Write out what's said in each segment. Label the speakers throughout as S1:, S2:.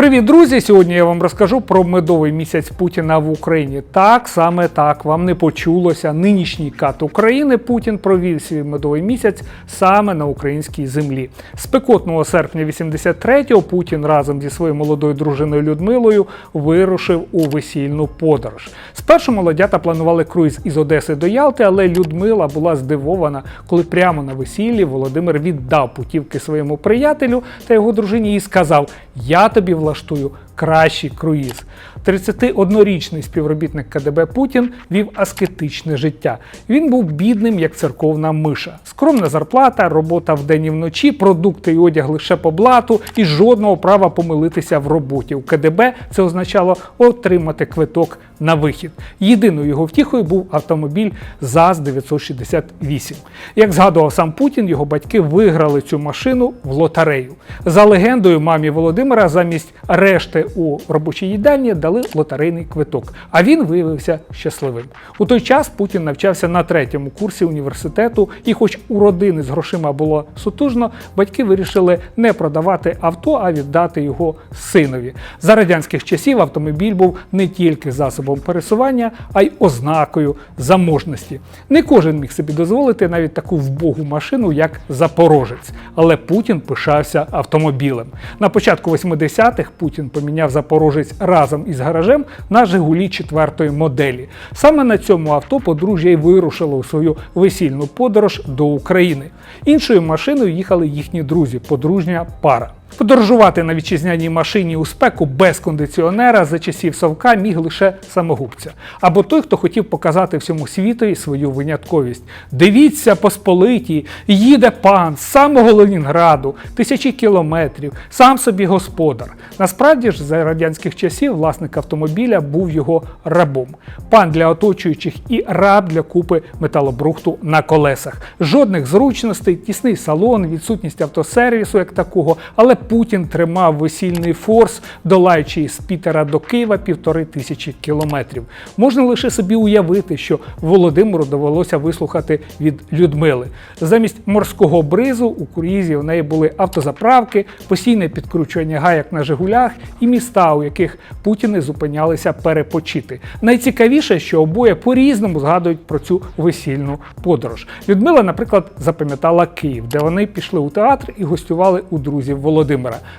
S1: Привіт, друзі! Сьогодні я вам розкажу про медовий місяць Путіна в Україні. Так, саме так, вам не почулося. Нинішній кат України Путін провів свій медовий місяць саме на українській землі. Спекотного серпня 83-го Путін разом зі своєю молодою дружиною Людмилою вирушив у весільну подорож. Спершу молодята планували круїз із Одеси до Ялти, але Людмила була здивована, коли прямо на весіллі Володимир віддав путівки своєму приятелю та його дружині і сказав: Я тобі влаштую кращий круїз. 31-річний співробітник КДБ Путін вів аскетичне життя. Він був бідним, як церковна миша. Скромна зарплата, робота вдень і вночі, продукти і одяг лише по блату, і жодного права помилитися в роботі. У КДБ це означало отримати квиток на вихід. Єдиною його втіхою був автомобіль ЗАЗ-968. Як згадував сам Путін, його батьки виграли цю машину в лотерею. За легендою, мамі Володимира замість решти у робочій їдальні дали лотерейний квиток. А він виявився щасливим. У той час Путін навчався на третьому курсі університету, і, хоч у родини з грошима було сутужно, батьки вирішили не продавати авто, а віддати його синові. За радянських часів автомобіль був не тільки засобом пересування, а й ознакою заможності. Не кожен міг собі дозволити навіть таку вбогу машину, як Запорожець. Але Путін пишався автомобілем. На початку 80-х Путін поміняв Запорожець разом із гаражем на Жигулі четвертої моделі. Саме на цьому авто подружжя й вирушило у свою весільну подорож до України. Іншою машиною їхали їхні друзі, подружня пара. Подорожувати на вітчизняній машині у спеку без кондиціонера за часів совка міг лише самогубця, або той, хто хотів показати всьому світові свою винятковість. Дивіться, посполиті, їде пан з самого Ленінграду, тисячі кілометрів, сам собі господар. Насправді ж, за радянських часів власник автомобіля був його рабом. Пан для оточуючих і раб для купи металобрухту на колесах. Жодних зручностей, тісний салон, відсутність автосервісу як такого, але Путін тримав весільний форс, долаючи з Пітера до Києва півтори тисячі кілометрів. Можна лише собі уявити, що Володимиру довелося вислухати від Людмили. Замість морського бризу у круїзі в неї були автозаправки, постійне підкручування гаяк на Жигулях і міста, у яких Путіни зупинялися перепочити. Найцікавіше, що обоє по-різному згадують про цю весільну подорож. Людмила, наприклад, запам'ятала Київ, де вони пішли у театр і гостювали у друзів Володимира,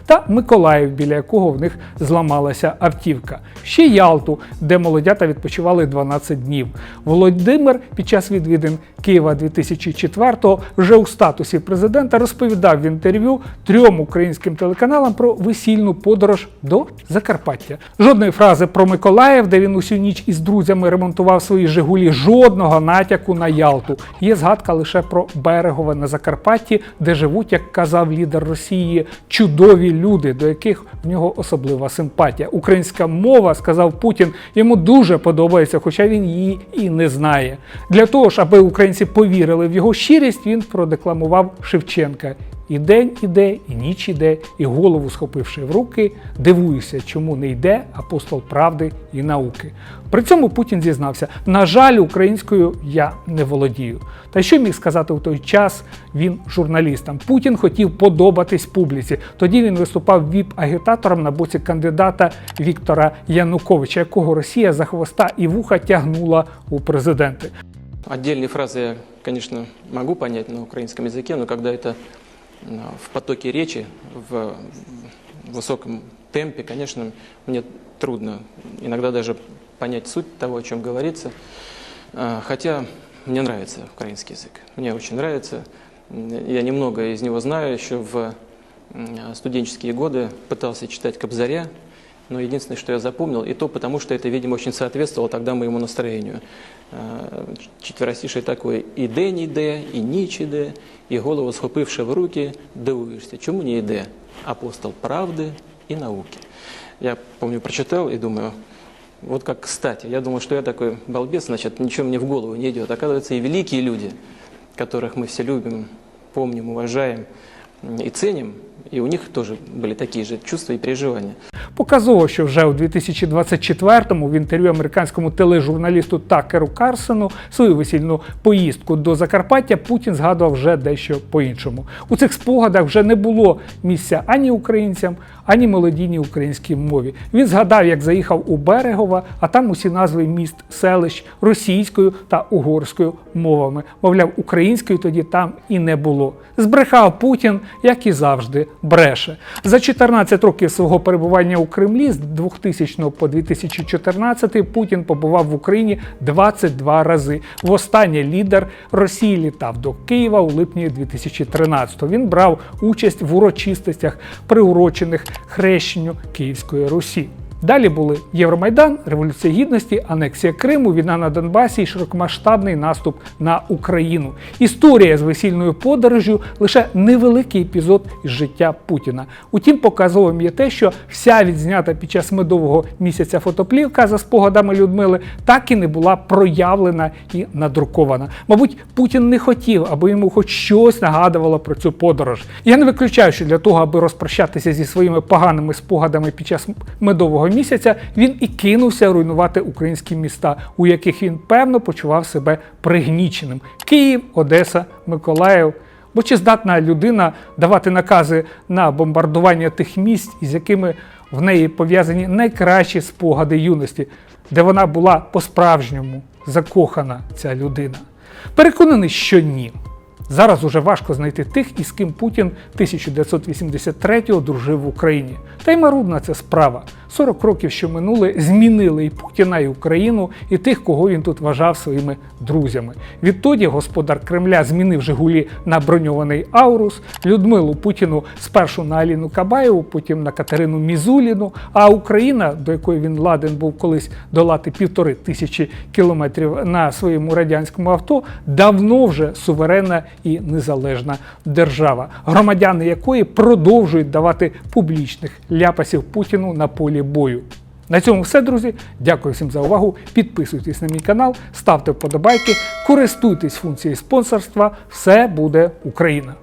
S1: та Миколаїв, біля якого в них зламалася автівка. Ще Ялту, де молодята відпочивали 12 днів. Володимир під час відвідин Києва 2004-го вже у статусі президента розповідав в інтерв'ю трьом українським телеканалам про весільну подорож до Закарпаття. Жодної фрази про Миколаїв, де він усю ніч із друзями ремонтував свої Жигулі, жодного натяку на Ялту. Є згадка лише про берегове на Закарпатті, де живуть, як казав лідер Росії, чудові люди, до яких в нього особлива симпатія. Українська мова, сказав Путін, йому дуже подобається, хоча він її і не знає. Для того ж, аби українці повірили в його щирість, він продекламував Шевченка. І день іде, і ніч іде, і голову схопивши в руки, дивуюся, чому не йде апостол правди і науки. При цьому Путін зізнався: на жаль, українською я не володію. Та що міг сказати у той час він журналістам? Путін хотів подобатись публіці. Тоді він виступав віп-агітатором на боці кандидата Віктора Януковича, якого Росія за хвоста і вуха тягнула у президенти.
S2: Отдельные фразы я, конечно, могу понять на украинском языке, но когда это м, в потоке речи, в высоком темпе, конечно, мне трудно иногда даже понять суть того, о чем говорится. А, Хотя мне нравится украинский язык, мне очень нравится. М, Я немного из него знаю, еще в студенческие годы пытался читать Кобзаря, но единственное, что я запомнил, и то потому, что это, видимо, очень соответствовало тогда моему настроению. Э, Четверостишее такое «І день іде, і ніч іде, і голову схопивши в руки, дивуєшся, чому не йде апостол правды и науки». Я помню, прочитал и думаю, вот как кстати, я думал, что я такой балбес, значит, ничего мне в голову не идет. Оказывается, и великие люди, которых мы все любим, помним, уважаем, и ценим. И у них тоже были такие же чувства и переживания.
S1: Показово, що вже у 2024-му в інтерв'ю американському тележурналісту Такеру Карсону свою весільну поїздку до Закарпаття Путін згадував вже дещо по-іншому. У цих спогадах вже не було місця ані українцям, ані мелодійній українській мові. Він згадав, як заїхав у Берегова, а там усі назви міст, селищ російською та угорською мовами. Мовляв, української тоді там і не було. Збрехав Путін, як і завжди, бреше. За 14 років свого перебування у Кремлі з 2000 по 2014 Путін побував в Україні 22 рази. Востаннє лідер Росії літав до Києва у липні 2013-го. Він брав участь в урочистостях, приурочених хрещенню Київської Русі. Далі були Євромайдан, Революція Гідності, анексія Криму, війна на Донбасі і широкомасштабний наступ на Україну. Історія з весільною подорожю лише невеликий епізод із життя Путіна. Утім, показовим є те, що вся відзнята під час медового місяця фотоплівка за спогадами Людмили так і не була проявлена і надрукована. Мабуть, Путін не хотів, аби йому хоч щось нагадувало про цю подорож. Я не виключаю, що для того, аби розпрощатися зі своїми поганими спогадами під час медового місяця, він і кинувся руйнувати українські міста, у яких він певно почував себе пригніченим: Київ, Одеса, Миколаїв. Бо чи здатна людина давати накази на бомбардування тих місць, із якими в неї пов'язані найкращі спогади юності, де вона була по-справжньому закохана ця людина? Переконаний, що ні. Зараз уже важко знайти тих, із ким Путін 1983-го дружив в Україні. Та й марудна це справа. 40 років, що минули, змінили і Путіна, і Україну, і тих, кого він тут вважав своїми друзями. Відтоді господар Кремля змінив Жигулі на броньований Аурус, Людмилу Путіну спершу на Аліну Кабаєву, потім на Катерину Мізуліну. А Україна, до якої він ладен був колись долати півтори тисячі кілометрів на своєму радянському авто, давно вже суверенна і незалежна держава, громадяни якої продовжують давати публічних ляпасів Путіну на полі бою. На цьому все, друзі. Дякую всім за увагу. Підписуйтесь на мій канал, ставте вподобайки, користуйтесь функцією спонсорства. Все буде Україна!